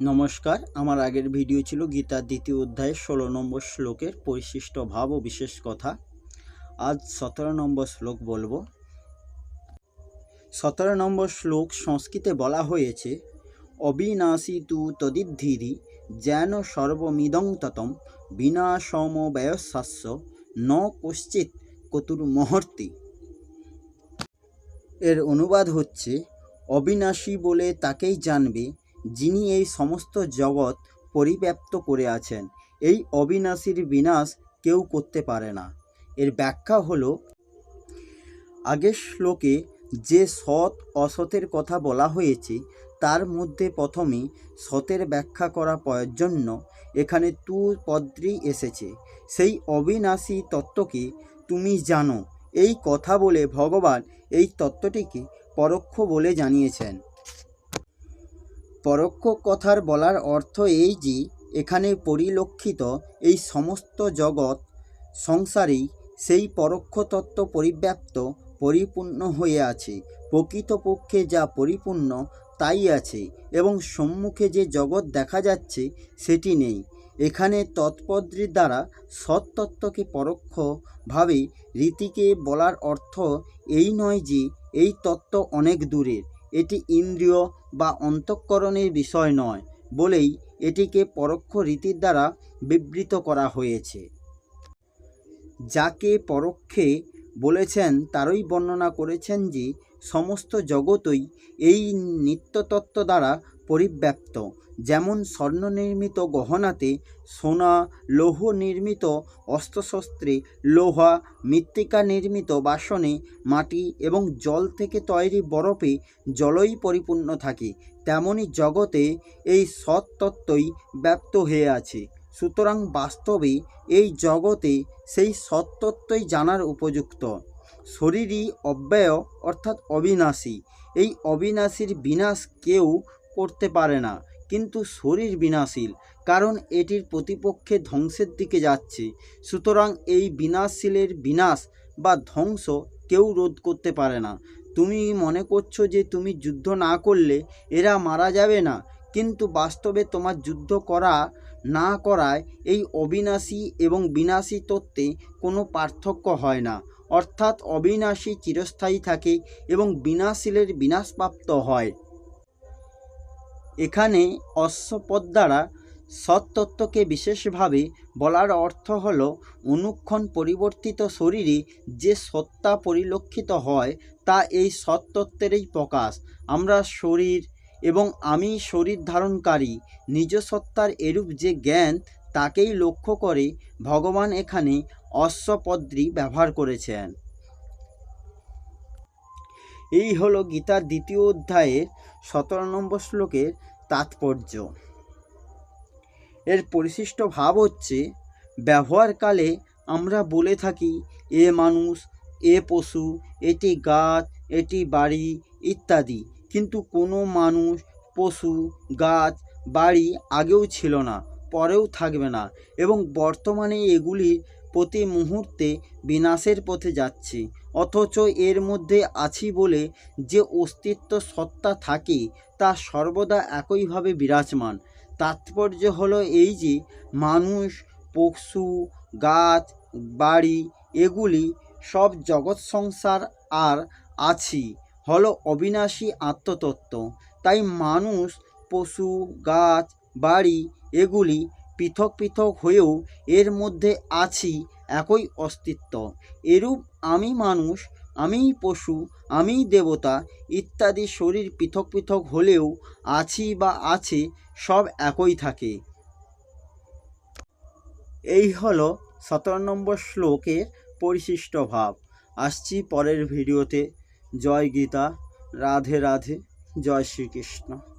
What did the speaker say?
নমস্কার, আমার আগের ভিডিও ছিল গীতার দ্বিতীয় অধ্যায়ের ষোলো নম্বর শ্লোকের পরিশিষ্ট ভাব ও বিশেষ কথা। আজ সতেরো নম্বর শ্লোক বলব। সতেরো নম্বর শ্লোক সংস্কৃতে বলা হয়েছে অবিনাশী তু তদিদ্ধিরি যেন সর্বমিদং ততম বিনাশম ব্যয়শাস্য ন কশ্চিৎ কতুর মহর্তি। এর অনুবাদ হচ্ছে, অবিনাশী বলে তাকেই জানবে যিনি এই সমস্ত জগৎ পরিব্যাপ্ত করে আছেন, এই অবিনাশীর বিনাশ কেউ করতে পারে না। এর ব্যাখ্যা হলো, আগের শ্লোকে যে সৎ অসতের কথা বলা হয়েছে, তার মধ্যে প্রথমে সতের ব্যাখ্যা করা জন্য এখানে তু পদ্রি এসেছে। সেই অবিনাশী তত্ত্বকে তুমি জানো, এই কথা বলে ভগবান এই তত্ত্বটিকে পরোক্ষ বলে জানিয়েছেন। পরোক্ষ কথার বলার অর্থ এই যে, এখানে পরিলক্ষিত এই সমস্ত জগৎ সংসারেই সেই পরোক্ষ তত্ত্ব পরিব্যাপ্ত, পরিপূর্ণ হয়ে আছে। প্রকৃতপক্ষে যা পরিপূর্ণ, তাই আছে এবং সম্মুখে যে জগৎ দেখা যাচ্ছে, সেটি নেই। এখানে তৎপদ্রির দ্বারা সৎতত্ত্বকে পরোক্ষভাবে রীতিকে বলার অর্থ এই নয় যে, এই তত্ত্ব অনেক দূরের। এটি ইন্দ্রিয় বা অন্তঃকরণের বিষয় নয় বলেই এটিকে পরোক্ষ রীতির দ্বারা বিবৃত করা হয়েছে। যাকে পরোক্ষে বলেছেন, তারই বর্ণনা করেছেন যে সমস্ত জগতই এই নিত্যতত্ত্ব দ্বারা পরিব্যাপ্ত। যেমন স্বর্ণ নির্মিত গহনাতে সোনা, লৌহ নির্মিত অস্ত্রশস্ত্রে, লোহা, মৃত্তিকা নির্মিত বাসনে, মাটি এবং জল থেকে তৈরি বরফে জলই পরিপূর্ণ থাকে। তেমনি জগতে এই সৎতত্ত্বই ব্যাপ্ত হয়ে আছে। সুতরাং বাস্তবে এই জগতে সেই সৎতত্ত্বই জানার উপযুক্ত। শরীরই অব্যয় অর্থাৎ অবিনাশী। এই অবিনাশীর বিনাশ কেউ করতে পারে না, কিন্তু শরীর বিনাশীল, কারণ এটির প্রতিপক্ষে ধ্বংসের দিকে যাচ্ছে। সুতরাং এই বিনাশশীলের বিনাশ বা ধ্বংস কেউ রোধ করতে পারে না। তুমি মনে করছ যে তুমি যুদ্ধ না করলে এরা মারা যাবে না কিন্তু বাস্তবে তোমার যুদ্ধ করা, না করায় এই অবিনাশী এবং বিনাশী তত্ত্বে কোনো পার্থক্য হয় না। অর্থাৎ অবিনাশী চিরস্থায়ী থাকে এবং বিনাশীলের বিনাশপ্রাপ্ত হয়। এখানে অশ্বপদ দ্বারা সৎতত্ত্বকে বিশেষভাবে বলার অর্থ হল অনুক্ষণ পরিবর্তিত শরীরে যে সত্তা পরিলক্ষিত হয়, তা এই সৎতত্ত্বেরই প্রকাশ। আমরা শরীর এবং আমি শরীর ধারণকারী নিজ সত্তার এরূপ যে জ্ঞান তাকেই লক্ষ্য করে ভগবান এখানে অশ্বপদ্রি ব্যবহার করেছেন। এই হলো গীতার দ্বিতীয় অধ্যায়ের সতেরো নম্বর শ্লোকের তাৎপর্য। এর পরিশিষ্ট ভাব হচ্ছে, ব্যবহারকালে আমরা বলে থাকি, এ মানুষ, এ পশু, এটি গাছ, এটি বাড়ি ইত্যাদি। কিন্তু কোনো মানুষ, পশু, গাছ, বাড়ি আগেও ছিল না, পরেও থাকবে না এবং বর্তমানে এগুলি প্রতি মুহূর্তে বিনাশের পথে যাচ্ছে। অথচ এর মধ্যে আছি বলে যে অস্তিত্ব সত্তা থাকে, তা সর্বদা একইভাবে বিরাজমান। তাৎপর্য হলো এই যে, মানুষ, পশু, গাছ, বাড়ি, এগুলি সব জগৎ সংসার আর আছি। হলো অবিনাশী আত্মতত্ত্ব। তাই মানুষ, পশু, গাছ, বাড়ি এগুলি পৃথক পৃথক হয়েও এর মধ্যে আছি, একই অস্তিত্ব। এরূপ আমি মানুষ আমি পশু আমি দেবতা ইত্যাদি শরীর পৃথক পৃথক হলেও আছি বা আছে, সব একই থাকে। এই হলো সতেরো নম্বর শ্লোকের পরিশিষ্ট ভাব। আসছি পরের ভিডিওতে। জয় গীতা রাধে রাধে জয় শ্রীকৃষ্ণ।